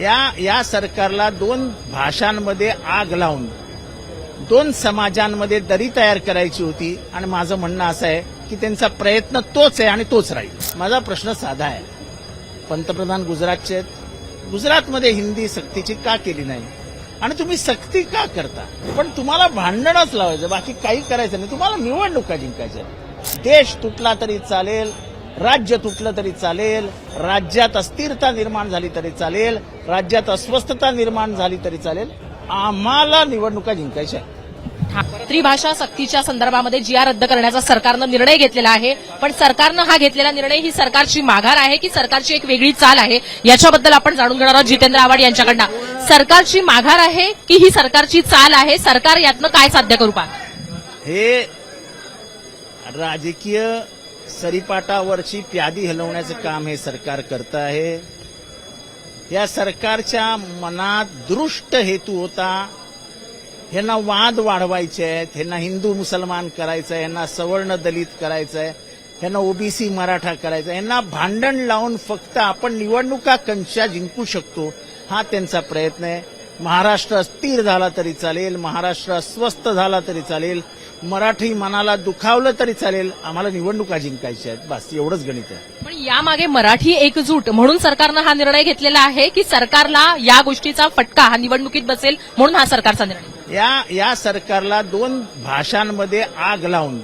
या या सरकारला दोन भाषांमध्ये आग लावून दोन समाजांमध्ये दरी तयार करायची होती. आणि माझं म्हणणं असं आहे की त्यांचा प्रयत्न तोच आहे आणि तोच राहील. माझा प्रश्न साधा आहे. पंतप्रधान गुजरातचे आहेत. गुजरातमध्ये हिंदी सक्तीची का केली नाही? आणि तुम्ही सक्ती का करता? पण तुम्हाला भांडणच लावायचं. बाकी काही करायचं नाही. तुम्हाला निवडणुका जिंकायच्या देश तुटला तरी चालेल राज्य तुटलं तरी चालेल राज्यात अस्थिरता निर्माण झाली तरी चालेल राज्यात अस्वस्थता निर्माण झाली तरी चालेल. आम्हाला निवडणुका जिंकायच्या. त्रिभाषा सक्तीच्या संदर्भामध्ये जी आर रद्द करण्याचा सरकारनं निर्णय घेतलेला आहे पण सरकारनं हा घेतलेला निर्णय ही सरकारची माघार आहे की सरकारची एक वेगळी चाल आहे? याच्याबद्दल आपण जाणून घेणार आहोत जितेंद्र आव्हाड यांच्याकडनं. सरकारची माघार आहे की ही सरकारची चाल आहे? सरकार यातनं काय साध्य करू पाहत? हे राजकीय सरीपाटावरची प्यादी हलवण्याचं काम हे सरकार करत आहे. या सरकारच्या मनात दृष्ट हेतू होता. ह्यांना वाद वाढवायचे आहेत ह्यांना हिंदू मुसलमान करायचं आहे ह्यांना सवर्ण दलित करायचं आहे ह्यांना ओबीसी मराठा करायचा यांना ह्यांना भांडण लावून फक्त आपण निवडणुका कंशा जिंकू शकतो हा त्यांचा प्रयत्न आहे. महाराष्ट्र अस्थिर झाला तरी चालेल महाराष्ट्र अस्वस्थ झाला तरी चालेल मराठी मनाला दुखावलं तरी चालेल आम्हाला निवडणुका जिंकायच्या आहेत. बस एवढंच गणित आहे. पण यामागे मराठी एकजूट म्हणून सरकारनं हा निर्णय घेतलेला आहे की सरकारला या गोष्टीचा फटका हा निवडणुकीत बसेल म्हणून हा सरकारचा निर्णय. या या सरकारला दोन भाषांमध्ये आग लावून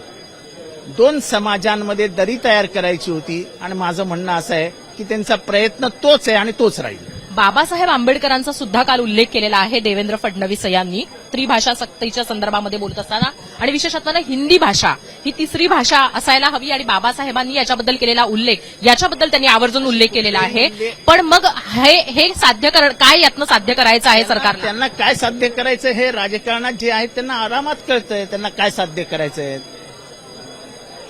दोन समाजांमध्ये दरी तयार करायची होती आणि माझं म्हणणं असं आहे की त्यांचा प्रयत्न तोच आहे आणि तोच राहील. बाबासाहेब आंबेडकरांचा सुद्धा काल उल्लेख केलेला आहे देवेंद्र फडणवीस यांनी. त्रिभाषा सक्तीच्या संदर्भामध्ये बोलत असताना. आणि विशेषत्वानं हिंदी भाषा ही तिसरी भाषा असायला हवी आणि बाबासाहेबांनी याच्याबद्दल केलेला उल्लेख याच्याबद्दल त्यांनी आवर्जून उल्लेख केलेला आहे. पण मग हे हे साध्य काय यातनं साध्य करायचं आहे सरकारला? त्यांना काय साध्य करायचं हे राजकारणात जे आहेत त्यांना आरामात कळतंय. त्यांना काय साध्य करायचं आहे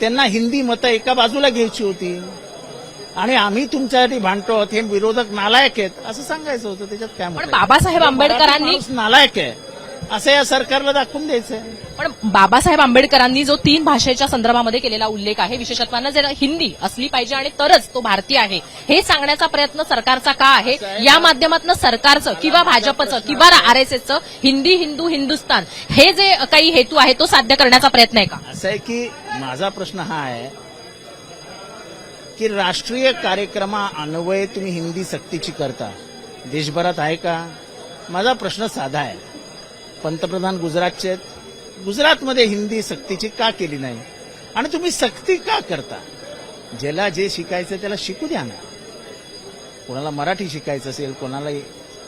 त्यांना हिंदी मतं एका बाजूला घ्यायची होती. आणि आम्ही तुमच्यासाठी भांडतो हे विरोधक नालायक आहेत असं सांगायचं होतं त्याच्यात काय? बाबासाहेब आंबेडकरांनी नालायक आहे. असं या सरकारला दाखवून द्यायचंय. पण बाबासाहेब आंबेडकरांनी जो तीन भाषेच्या संदर्भामध्ये केलेला उल्लेख आहे विशेषत्वानं जर हिंदी असली पाहिजे आणि तरच तो भारतीय आहे हे सांगण्याचा प्रयत्न सरकारचा का आहे? या माध्यमातून सरकारचं किंवा भाजपचं किंवा आरएसएसचं हिंदी हिंदू हिंदुस्तान हे जे काही हेतू आहे तो साध्य करण्याचा प्रयत्न आहे का? असं आहे की माझा प्रश्न हा आहे की राष्ट्रीय कार्यक्रमा अन्वये तुम्ही हिंदी सक्तीची करता. देशभरात आहे का? माझा प्रश्न साधा आहे. पंतप्रधान गुजरातचे आहेत. गुजरातमध्ये हिंदी सक्तीची का केली नाही? आणि तुम्ही सक्ती का करता? ज्याला जे शिकायचं त्याला शिकू द्या ना. कोणाला मराठी शिकायचं असेल कोणाला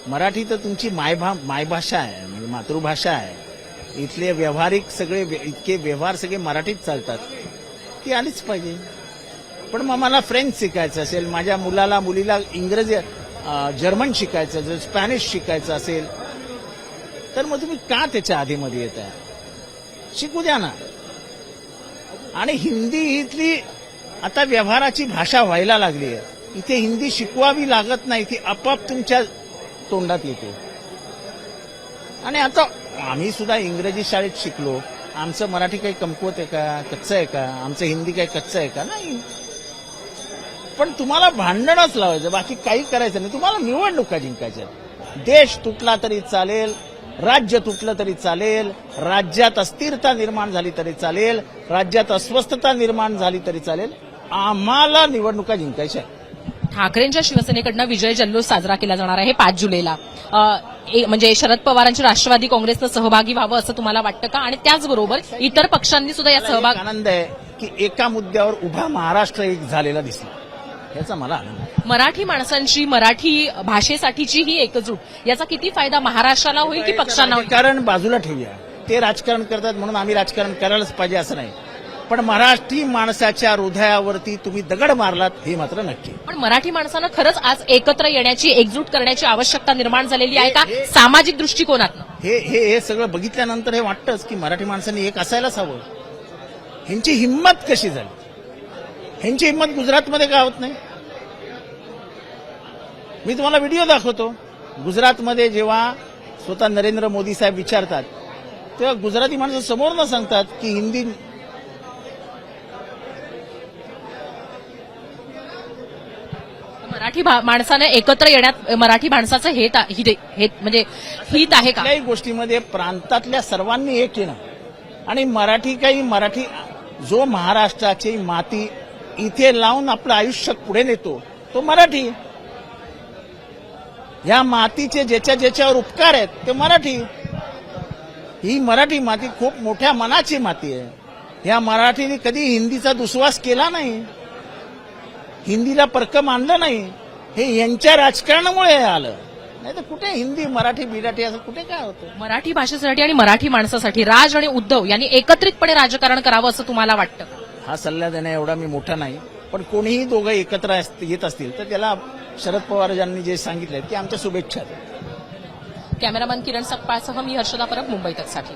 मराठी तर तुमची मायभा मायभाषा आहे म्हणजे मातृभाषा आहे. इथले व्यावहारिक सगळे व्य- इतके व्यवहार सगळे मराठीत चालतात. ती आलीच पाहिजे. पण मग मला फ्रेंच शिकायचं असेल माझ्या मुलाला मुलीला इंग्रजी जर्मन शिकायचं जर स्पॅनिश शिकायचं असेल तर मग तुम्ही का त्याच्या आधीमध्ये येत आहे? शिकू द्या ना. आणि हिंदी ही इथली आता व्यवहाराची भाषा व्हायला लागली आहे. इथे हिंदी शिकवावी लागत नाही ती आपाप तुमच्या तोंडात येते. आणि आता आम्ही सुद्धा इंग्रजी शाळेत शिकलो. आमचं मराठी काही कमकुवत आहे का कच्चं आहे का? आमचं हिंदी काही कच्चं आहे का? नाही. पण तुम्हाला भांडणच लावायचं बाकी काही करायचं नाही. तुम्हाला निवडणुका जिंकायच्या. देश तुटला तरी चालेल राज्य तुटलं तरी चालेल राज्यात अस्थिरता निर्माण झाली तरी चालेल राज्यात अस्वस्थता निर्माण झाली तरी चालेल. आम्हाला निवडणुका जिंकायच्या. ठाकरेंच्या शिवसेनेकडनं विजय जल्लोष साजरा केला जाणार आहे पाच जुलैला. म्हणजे शरद पवारांची राष्ट्रवादी काँग्रेसनं सहभागी व्हावं असं तुम्हाला वाटतं का? आणि त्याचबरोबर इतर पक्षांनी सुद्धा या सहभाग आनंद आहे की एका मुद्द्यावर उभा महाराष्ट्र एक झालेला दिसला. याचा मला आनंद मराठी माणसांची मराठी भाषेसाठीची ही एकजूट याचा किती फायदा महाराष्ट्राला होईल की पक्षांना होईल? राजकारण बाजूला ठेवूया. ते राजकारण करतात म्हणून आम्ही राजकारण करायलाच पाहिजे असं नाही. पण मराठी माणसाच्या हृदयावरती तुम्ही दगड मारलात हे मात्र नक्की. पण मराठी माणसानं खरंच आज एकत्र येण्याची एकजूट करण्याची आवश्यकता निर्माण झालेली आहे का? सामाजिक दृष्टिकोनातनं. हे हे हे सगळं बघितल्यानंतर हे वाटतंच की मराठी माणसांनी एक असायलाच हवं? ह्यांची हिंमत कशी झाली? ह्यांची हिंमत गुजरातमध्ये का होत नाही? मी तुम्हाला व्हिडिओ दाखवतो. गुजरातमध्ये जेव्हा स्वतः नरेंद्र मोदी साहेब विचारतात तेव्हा गुजराती माणसं समोर न सांगतात की हिंदी मराठी माणसाने एकत्र येण्यात मराठी माणसाचं हेत हेत- म्हणजे हित आहे का? कुठल्याही गोष्टीमध्ये प्रांतातल्या सर्वांनी एक येणं. आणि मराठी काही मराठी जो महाराष्ट्राची माती इथे लावून आपलं आयुष्य पुढे नेतो. तो मराठी. या मातीचे ज्याच्या ज्याच्यावर उपकार आहेत ते मराठी. ही मराठी माती खूप मोठ्या मनाची माती आहे. या मराठीने कधी हिंदीचा दुस्वास केला नाही. हिंदीला परक मानलं नाही. हे यांच्या राजकारणामुळे आलं. नाही तर कुठे हिंदी मराठी बिराठी असं कुठे काय होतं? मराठी भाषेसाठी आणि मराठी माणसासाठी राज आणि उद्धव यांनी एकत्रितपणे राजकारण करावं असं तुम्हाला वाटतं? हा सल्ला देण्या एवढा मी मोठा नाही पण कोणीही दोघं एकत्र येत असतील तर त्याला शरद पवार यांनी जे सांगितलं की आमच्या शुभेच्छा आहेत. कॅमेरामन किरण सकपाळसह मी हर्षदा परब मुंबईतच साठी